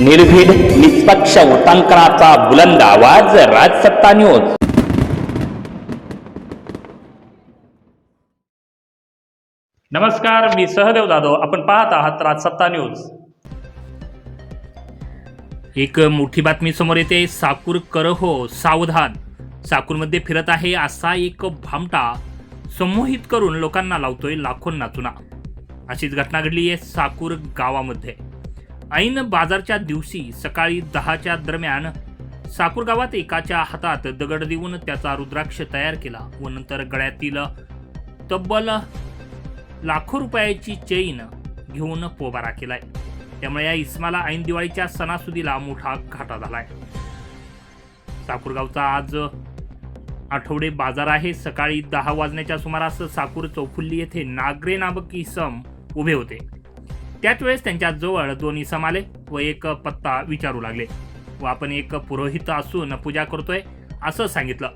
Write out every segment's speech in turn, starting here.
निर्भीड निष्पक्ष उटांकनाचा बुलंद आवाज राजसत्ता न्यूज. नमस्कार मी सहदेव जाधव. आपण पाहत आहात राजसत्ता न्यूज. एक मोठी बातमी समोर येते. साकूर करहो सावधान. साकूरमध्ये फिरत आहे असा एक भामटा. संमोहित करून लोकांना लावतोय लाखोंना चुना अशीच घटना घडली आहे साकूर गावामध्ये. ऐन बाजारच्या दिवशी सकाळी दहाच्या दरम्यान साकूर गावात एकाच्या हातात दगड देऊन त्याचा रुद्राक्ष तयार केला व नंतर गळ्यातील तब्बल लाखो रुपयाची चेन घेऊन पोबारा केलाय. त्यामुळे या इस्माला ऐन दिवाळीच्या सणासुदीला मोठा घाटा झालाय. साकूरगावचा आज आठवडे बाजार आहे. सकाळी दहा वाजण्याच्या सुमारास साकूर चौफुल्ली येथे नागरे नामक इसम उभे होते. त्याच वेळेस त्यांच्या जवळ दोन इसम आले व एक पत्ता विचारू लागले. व आपण एक पुरोहित असून पूजा करतोय असं सांगितलं.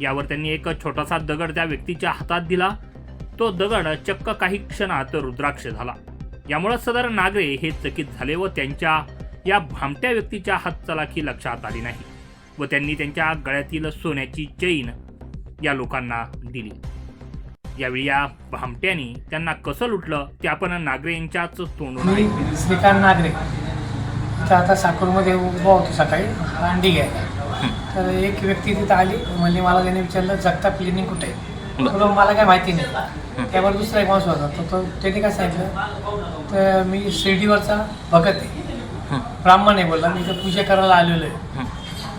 यावर त्यांनी एक छोटासा दगड त्या व्यक्तीच्या हातात दिला. तो दगड चक्क काही क्षणात रुद्राक्ष झाला. यामुळे सदर नागरे हे चकित झाले व त्यांच्या या भामट्या व्यक्तीच्या हातचलाखी लक्षात आली नाही. व त्यांनी त्यांच्या गळ्यातील सोन्याची चैन या लोकांना दिली. यावेळी या भामट्यानी त्यांना कसं लुटलं ते आपण नागरे यांच्याच तोंडून मी. श्रीकांत नागरे. तर आता साकूरमध्ये उभा होतो सकाळी अंडी घ्यायला. तर एक व्यक्ती तिथं आली म्हणजे मला त्याने विचारलं जगताप क्लिनिक कुठे आहे? मला काय माहिती नाही. त्यावर दुसरा एक माणूस होता. तर तो त्याने काय सांगितलं? तर मी शिर्डीवरचा भगत आहे. ब्राह्मण आहे बोलला. मी इथं पूजा करायला आलेलो आहे.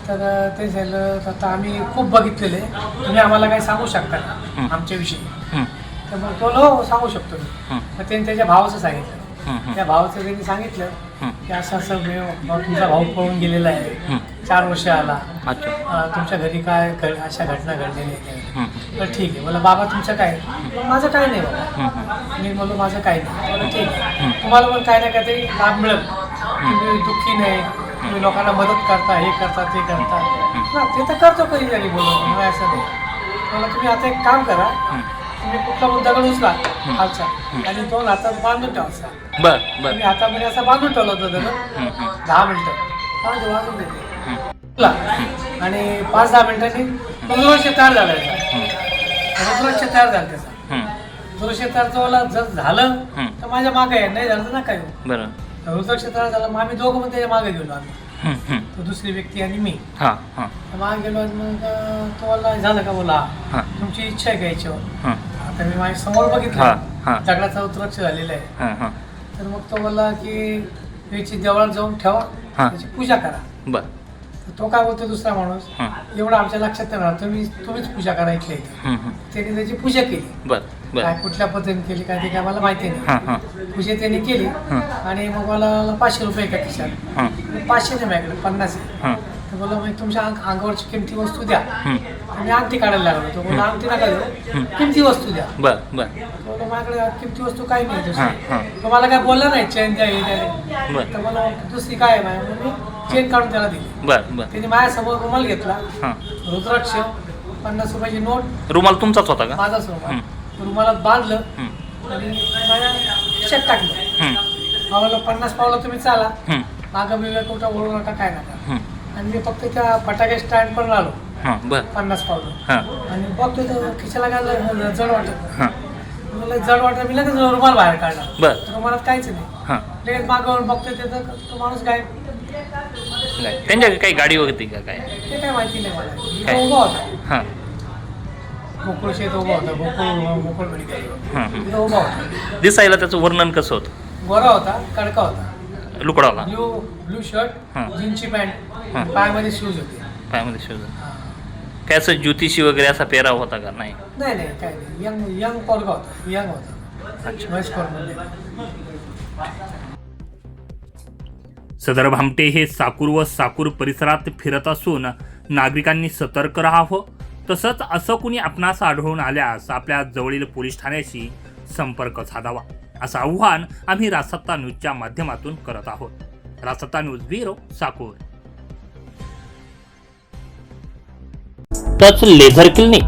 तर ते झालं. तर आता आम्ही खूप बघितलेले. तुम्ही आम्हाला काही सांगू शकता का आमच्याविषयी? तर मग तो हो सांगू शकतो मी. मग त्याने त्याच्या भावाचं सांगितलं. त्या भावाचं त्यांनी सांगितलं की असं असं मग तुमचा भाऊ पळून गेलेला आहे. चार वर्ष आला. तुमच्या घरी काय अशा घटना घडलेल्या आहेत. तर ठीक आहे. मला बाबा तुमचं काय? माझं काय नाही बाबा. मी म्हणलो माझं काय नाही. ठीक आहे. तुम्हाला पण काय ना काहीतरी लाभ मिळेल. तुम्ही दुःखी नाही. तुम्ही लोकांना मदत करता हे करता ते करता. ना ते तर करतो कधीतरी बोलून मला असं नाही. मला तुम्ही आता एक काम करा. तुम्ही कुठला मुद्दा दगड उचला खालचा. आणि दोन हातात बांधून ठेवायचा. बर बर. मी हातामध्ये असं बांधून ठेवलं होतं दगड दहा मिनिटं. वाजून देते. आणि पाच दहा मिनिटांनी रुद्राक्ष तयार झाला. याचा रुद्राक्ष तयार झाला त्याचा. रुद्राक्ष तयार जर झालं तर माझ्या मागे नाही झालं तर ना काय बरं. रुद्राक्ष तयार झालं मग आम्ही दोघं पण त्याच्यामागे गेलो आम्ही. तो दुसरी व्यक्ती आणि मी. हां हां. तर मागे गेलो आणि मग अं, तो बोलला झालं का बोला? हां. तुमची इच्छा आहे का याच्यावर? हां. आता मी माझ्यासमोर हा, बघितलं हा. दगडाचा रुद्राक्ष झालेला आहे. हां हां. तर मग तो बोलला की याची देवळात जाऊन ठेवा हा. त्याची पूजा करा. बरं. तर तो काय बोलतो दुसरा माणूस हां. एवढं आमच्या लक्षात नाही राहत तुम्ही तुम्हीच पूजा करा इथल्या इथे. त्याने त्याची पूजा केली. बरं. काय बरं कुठल्या पद्धतीने केली काय ते काय मला माहिती नाही. हां पूजा त्यांनी केली हां. आणि मग मला पाचशे रुपये का खिशात. हां. पाचशे नाही माझ्याकडे पन्नास आहे. हां. तर बोला तुमच्या अंग अंगावरची किमती वस्तू द्या. हं. तर मी अंगठी काढायला लागलो तो बोला अंगठी नका देऊ. किमती वस्तू द्या. बरं बरं. तो बोला माझ्याकडे किमती वस्तू काही नाही हां दुसरी. हां तो मला काय बोलला नाही चेन द्या हे द्या. बरं. तर मला दुसरी काय आहे माझ्या म्हणून मी चेन काढून त्याला दिली. बरं बरं. त्याने माझ्यासमोर रुमाल घेतला. हां. रुद्राक्ष पन्नास रुपयाची नोट. रुमाल तुमचाच होता का? माझाच रुमाल. रुमालात बांधलं. आणि खिशात टाकलं. आम्हाला पन्नास पावलं तुम्ही चाला. मागं बिगं कुठं ओळू नका काय नका. आणि मी फक्त त्या फटाके स्टँड पण आलो हां बरं. पन्नास पावलं. हां. आणि बघतो तर खिशाला काय जड वाटत मला जड वाटत मी लगेच रुमाल बाहेर काढला. बरं. रुमालात काहीच नाही. हां. लगेच मागवून बघतो ते तर तो माणूस काय नाही त्यांच्या काही गाडी होती का काय? ते काय माहिती नाही मला. उभा होता. गोकुळ शेत उभा होता. गोकुळ गोकुळ मेडिकल. तिथं उभा होता. दिसायला त्याचं वर्णन कसं होतं? गोरा होता कडका होता. लुकडावला ब्ल्यू ब्ल्यू शर्ट हां. जीन्सची हां. पॅन्ट पायामध्ये शूज होते. पायामध्ये शोध हां. काय असं ज्योतिषी वगैरे असा पेराव होता का? नाही. नाही नाही काय नाही. यंग यंग पोरगा होता. यंग होता. अच्छा. वयस्कर म्हणजे सदर भामटे हे साकूर व साकूर परिसरात फिरत असून नागरिकांनी सतर्क राहावं तसंच असं कुणी आपणास आढळून आल्यास आपल्या जवळील पोलीस ठाण्याशी संपर्क साधावा असं आव्हान आम्ही रासत्ता न्यूजच्या माध्यमातून करत आहोत. रासत्ता news bureau Sakur. Touch laser clinic.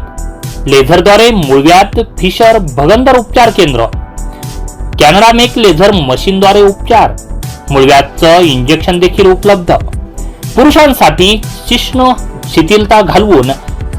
लेझरद्वारे मुळव्यात फिशर भगंदर उपचार केंद्र. कॅनडा मेक लेझर मशीनद्वारे उपचार. मुळव्यातचं इंजेक्शन देखील उपलब्ध. पुरुषांसाठी शिष्ण शिथिलता घालवून